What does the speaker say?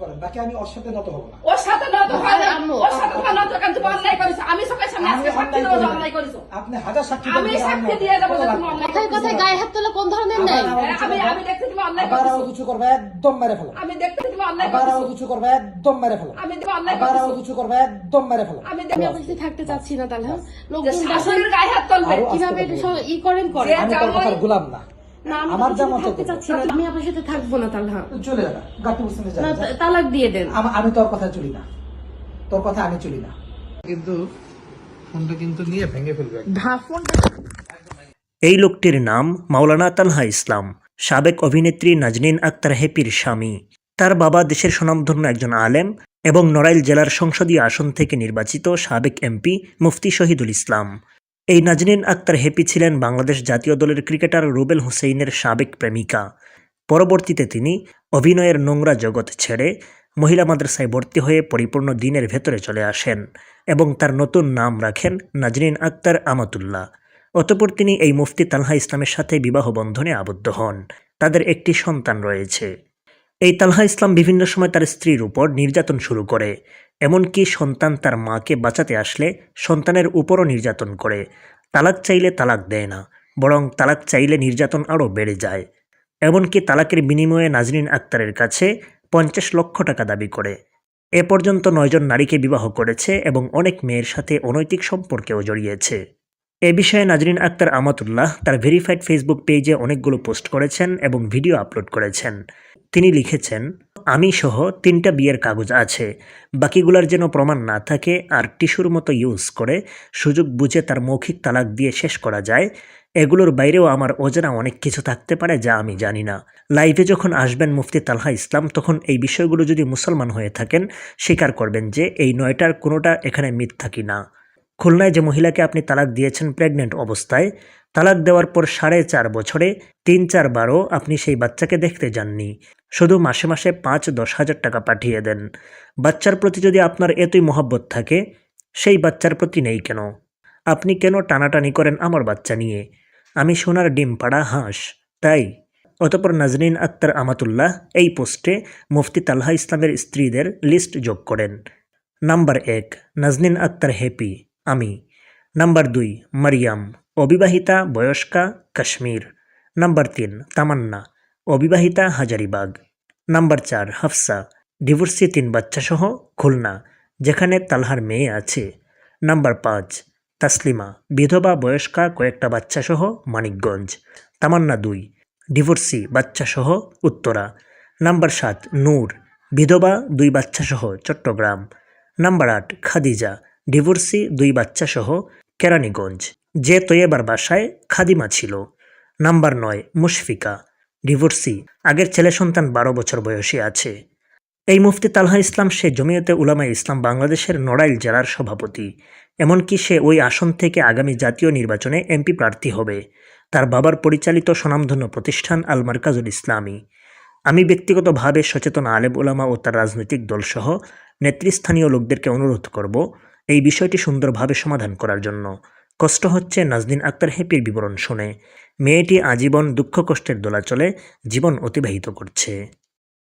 করেন বাকি আমি ওর সাথে নত হব না। ওর সাথে নত ওর সাথে তোমার নত কেন তুমি অন্যায় করেছ আমি সকাল সামনে আজকে সাক্ষী দেবো অন্যায় করেছ আপনি হাজার সাক্ষী আমি সাক্ষী দিয়ে দেবো তুমি অন্যায় কথায় কথায় গায়ে হাত তোলা কোন ধরনের নেই। আমি আমি দেখতে তুমি অন্যায় আবার করেছ আমার কিছু করবে? একদম মেরে ফেলো। আমি দেখতে তুমি অন্যায় আবার আমার কিছু করবে? একদম মেরে ফেলো। আমি তুমি অন্যায় আবার আমার কিছু করবে? একদম মেরে ফেলো। আমি আমি সাথে থাকতে চাচ্ছি না তাহলে। হ্যাঁ? লোকজন শাশুড়ির গায়ে হাত তুলবে। কীভাবে এটা ই করেন করেন আমি তোর কথার গোলাম না। আমার যা মত আমি আপনার সাথে থাকব না হ্যাঁ। চলে গাটি তালাক দিয়ে দেন। আমি তোর কথা চলি না। তোর কথা আমি চলি না। কিন্তু ফোনটা কিন্তু নিয়ে ভেঙে ফেলবে। এই লোকটির নাম মাওলানা তালহা ইসলাম সাবেক অভিনেত্রী নাজনীন আক্তার হেপির স্বামী। তার বাবা দেশের সুনামধন্য একজন আলেম এবং নড়াইল জেলার সংসদীয় আসন থেকে নির্বাচিত সাবেক এমপি মুফতি শহীদুল ইসলাম। এই নাজনীন আক্তার হেপি ছিলেন বাংলাদেশ জাতীয় দলের ক্রিকেটার রুবেল হুসেইনের সাবেক প্রেমিকা। পরবর্তীতে তিনি অভিনয়ের নোংরা জগৎ ছেড়ে মহিলা মাদ্রাসায় ভর্তি হয়ে পরিপূর্ণ দিনের ভেতরে চলে আসেন এবং তার নতুন নাম রাখেন নাজনীন আক্তার আমাতুল্লাহ। অতপর তিনি এই মুফতি তালহা ইসলামের সাথে বিবাহ বন্ধনে আবদ্ধ হন। তাদের একটি সন্তান রয়েছে। এই তালহা ইসলাম বিভিন্ন সময় তার স্ত্রীর উপর নির্যাতন শুরু করে। এমনকি সন্তান তার মাকে বাঁচাতে আসলে সন্তানের উপরও নির্যাতন করে। তালাক চাইলে তালাক দেয় না, বরং তালাক চাইলে নির্যাতন আরও বেড়ে যায়। এমনকি তালাকের বিনিময়ে নাজরিন আক্তারের কাছে পঞ্চাশ লক্ষ টাকা দাবি করে। এ পর্যন্ত নয়জন নারীকে বিবাহ করেছে এবং অনেক মেয়ের সাথে অনৈতিক সম্পর্কেও জড়িয়েছে। এ বিষয়ে নাজরিন আক্তার আমাতুল্লাহ তার ভেরিফাইড ফেসবুক পেজে অনেকগুলো পোস্ট করেছেন এবং ভিডিও আপলোড করেছেন। তিনি লিখেছেন আমি সহ তিনটা বিয়ের কাগজ আছে। বাকিগুলার যেন প্রমাণ না থাকে আর টিস্যুর মতো ইউজ করে সুযোগ বুঝে তার মৌখিক তালাক দিয়ে শেষ করা যায়, এগুলোর বাইরেও আমার অজানা অনেক কিছু থাকতে পারে যা আমি জানি না। লাইভে যখন আসবেন মুফতি তালহা ইসলাম, তখন এই বিষয়গুলো যদি মুসলমান হয়ে থাকেন, স্বীকার করবেন যে এই নয়টার কোনোটা এখানে মিথ্যা কি না খুলনায় যে মহিলাকে আপনি তালাক দিয়েছেন প্রেগনেন্ট অবস্থায়, তালাক দেওয়ার পর সাড়ে চার বছরে তিন চারবারও আপনি সেই বাচ্চাকে দেখতে যাননি। শুধু মাসে মাসে পাঁচ দশ হাজার টাকা পাঠিয়ে দেন। বাচ্চার প্রতি যদি আপনার এতই মহব্বত থাকে, সেই বাচ্চার প্রতি নেই কেন? আপনি কেন টানাটানি করেন আমার বাচ্চা নিয়ে? আমি সোনার ডিম পাড়া হাঁস, তাই? অতপর নাজরিন আক্তার আমাতুল্লাহ এই পোস্টে মুফতি তালহা ইসলামের স্ত্রীদের লিস্ট যোগ করেন। নাম্বার এক, নাজনিন আক্তার হ্যাপি আমি। নাম্বার দুই, মারিয়াম। অবিবাহিতা, বয়স্কা, কাশ্মীর। নাম্বার তিন, তামান্না। অবিবাহিতা, হাজারিবাগ। নাম্বার চার, হাফসা। ডিভোর্সি তিন বাচ্চাসহ, খুলনা, যেখানে তালহার মেয়ে আছে। নাম্বার পাঁচ, তাসলিমা। বিধবা, বয়স্কা, কয়েকটা বাচ্চাসহ, মানিকগঞ্জ। তামান্না দুই ডিভোর্সি বাচ্চাসহ, উত্তরা। নাম্বার সাত, নূর। বিধবা, দুই বাচ্চাসহ, চট্টগ্রাম। নাম্বার আট, খাদিজা। ডিভোর্সি দুই বাচ্চাসহ কেরানীগঞ্জ। যে তৈয়বার বাসায় খাদিমা ছিল। নাম্বার নয়, মুশফিকা। ডিভোর্সি, আগের ছেলে সন্তান বারো বছর বয়সী আছে। এই মুফতি তালহা ইসলাম সে জমিয়তে উলামা ইসলাম বাংলাদেশের নড়াইল জেলার সভাপতি। এমনকি সে ওই আসন থেকে আগামী জাতীয় নির্বাচনে এমপি প্রার্থী হবে। তার বাবার পরিচালিত স্বনামধন্য প্রতিষ্ঠান আল মার্কাজুল ইসলামী। আমি ব্যক্তিগতভাবে সচেতন আলেব ওলামা ও তার রাজনৈতিক দলসহ নেতৃস্থানীয় লোকদেরকে অনুরোধ করব এই বিষয়টি সুন্দরভাবে সমাধান করার জন্য। কষ্ট হচ্ছে নাজদিন আক্তার হ্যাপির বিবরণ শুনে। মেয়েটি আজীবন দুঃখ কষ্টের দোলাচলে জীবন অতিবাহিত করছে।